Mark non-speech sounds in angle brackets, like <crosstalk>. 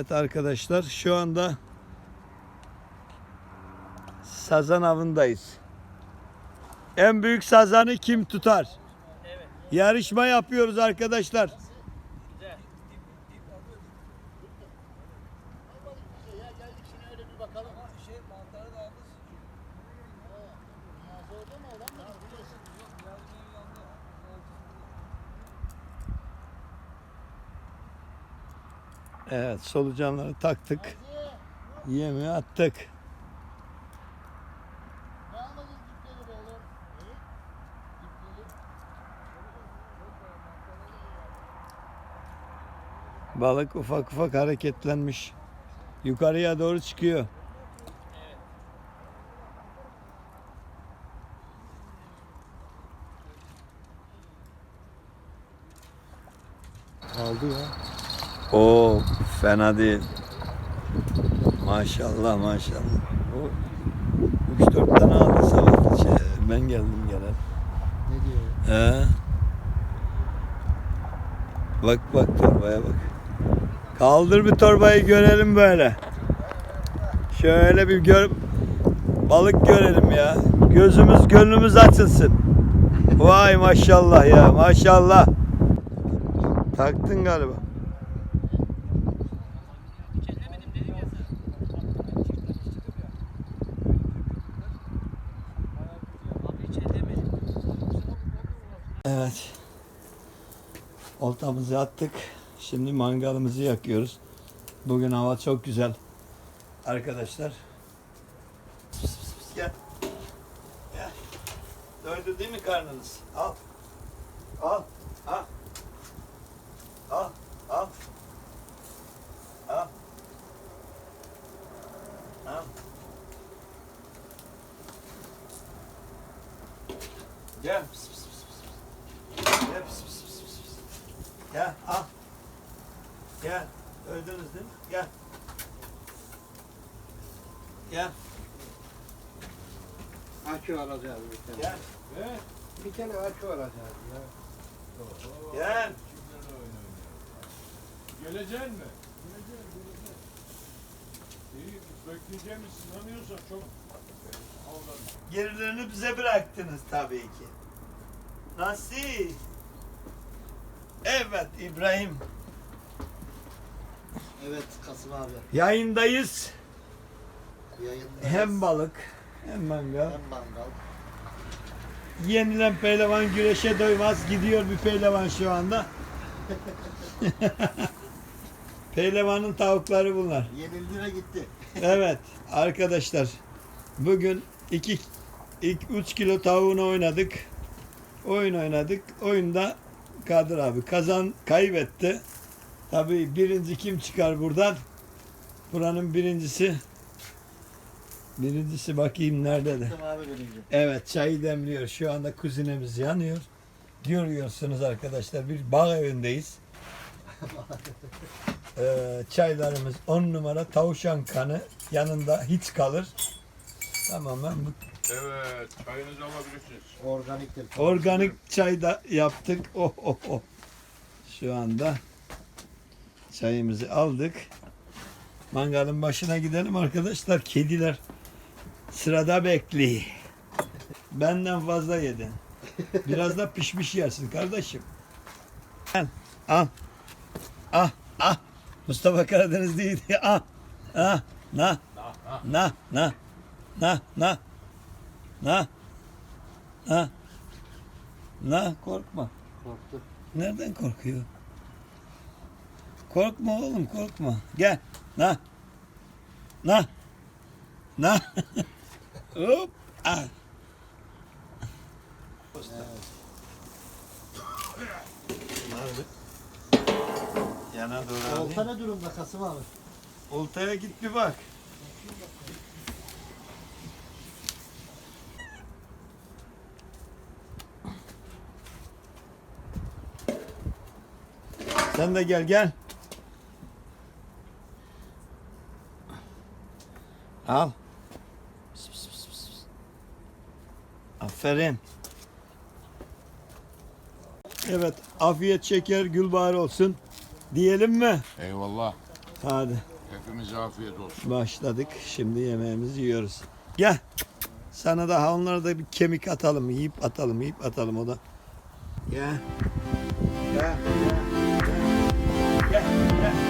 Evet arkadaşlar şu anda sazan avındayız. En büyük sazanı kim tutar? Yarışma yapıyoruz arkadaşlar. Evet solucanları taktık. Yemi attık. Balık ufak ufak hareketlenmiş. Yukarıya doğru çıkıyor. Aldı ya. Oo fena değil. Maşallah maşallah. O 3-4 tane aldı sabah. Şey, ben geldim gelen. Ne diyor? He. Bak bak torbaya bak. Kaldır bir torbayı görelim böyle. Şöyle bir gör balık görelim ya. Gözümüz gönlümüz açılsın. Vay maşallah ya maşallah. Taktın galiba. Evet. Oltamızı attık. Şimdi mangalımızı yakıyoruz. Bugün hava çok güzel. Arkadaşlar. Pıs pıs pıs gel. Gel. Doydu değil mi karnınız? Al. Al. Al. Al. Al. Al. Al. Gel pıs pıs. Gel pıs pıs pıs pıs pıs. Gel al. Gel. Öldünüz değil mi? Gel. Gel. Akü alacağız bir tane. Gel. Bir tane akü alacağız ya. Gel. Geleceksin mi? Geleceğim, geleceğim. İyi, bekleyeceğimi sanıyorsan çok. Gerilerini bize bıraktınız tabii ki. Nasıl? Evet İbrahim. Evet Kasım abi. Yayındayız. Yayındayız. Hem balık hem mangal. hem mangal. Yenilen pehlivan güreşe doymaz. Gidiyor bir pehlivan şu anda. <laughs> Pehlivanın tavukları bunlar. Yenildiğine gitti. Evet arkadaşlar bugün iki, ilk 3 kilo tavuğunu oynadık. Oyun oynadık. Oyunda Kadir abi kazan kaybetti. Tabii birinci kim çıkar buradan? Buranın birincisi. Birincisi bakayım nerede de. Evet çayı demliyor. Şu anda kuzinemiz yanıyor. Görüyorsunuz arkadaşlar bir bağ evindeyiz. <laughs> Ee, çaylarımız 10 numara tavşan kanı yanında hiç kalır. Tamamen bu Evet, çayınızı alabilirsiniz. Organiktir. organik çay da yaptık. Oh oh oh. Şu anda çayımızı aldık. Mangalın başına gidelim arkadaşlar. Kediler sırada bekliyor. Benden fazla yedin. Biraz da pişmiş yersin kardeşim. Al. Al. Ah. Ah. Mustafa Karadeniz değildi. Ah. Ah. Na. Na. Na. Na. Na. Na. Na. Na. Korkma. Korktu. Nereden korkuyor? Korkma oğlum korkma. Gel. Na. Na. Na. Hop. Ah. Nerede? Yana doğru alayım. Olta ne durumda Kasım abi? Oltaya git bir bak. Sen de gel gel. Al. Aferin. Evet, afiyet şeker gülbahar olsun. Diyelim mi? Eyvallah. Hadi. Hepimize afiyet olsun. Başladık. Şimdi yemeğimizi yiyoruz. Gel. Sana da onlara da bir kemik atalım. Yiyip atalım, yiyip atalım o da. Gel. Gel. gel. Yeah.